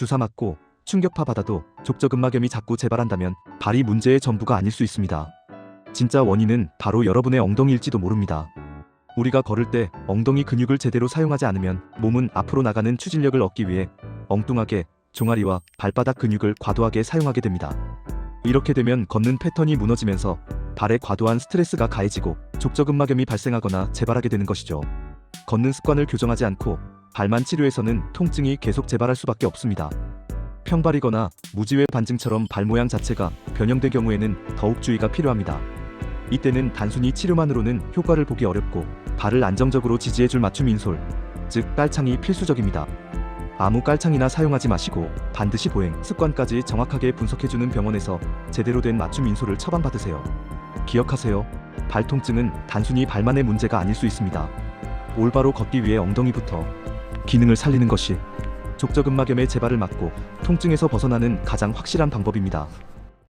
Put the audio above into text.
주사 맞고 충격파 받아도 족저근막염이 자꾸 재발한다면 발이 문제의 전부가 아닐 수 있습니다. 진짜 원인은 바로 여러분의 엉덩이일지도 모릅니다. 우리가 걸을 때 엉덩이 근육을 제대로 사용하지 않으면 몸은 앞으로 나가는 추진력을 얻기 위해 엉뚱하게 종아리와 발바닥 근육을 과도하게 사용하게 됩니다. 이렇게 되면 걷는 패턴이 무너지면서 발에 과도한 스트레스가 가해지고 족저근막염이 발생하거나 재발하게 되는 것이죠. 걷는 습관을 교정하지 않고 발만 치료해서는 통증이 계속 재발할 수밖에 없습니다. 평발이거나 무지외 반증처럼 발 모양 자체가 변형된 경우에는 더욱 주의가 필요합니다. 이때는 단순히 치료만으로는 효과를 보기 어렵고 발을 안정적으로 지지해줄 맞춤 인솔, 즉 깔창이 필수적입니다. 아무 깔창이나 사용하지 마시고 반드시 보행, 습관까지 정확하게 분석해주는 병원에서 제대로 된 맞춤 인솔을 처방받으세요. 기억하세요. 발 통증은 단순히 발만의 문제가 아닐 수 있습니다. 올바로 걷기 위해 엉덩이부터 기능을 살리는 것이 족저근막염의 재발을 막고 통증에서 벗어나는 가장 확실한 방법입니다.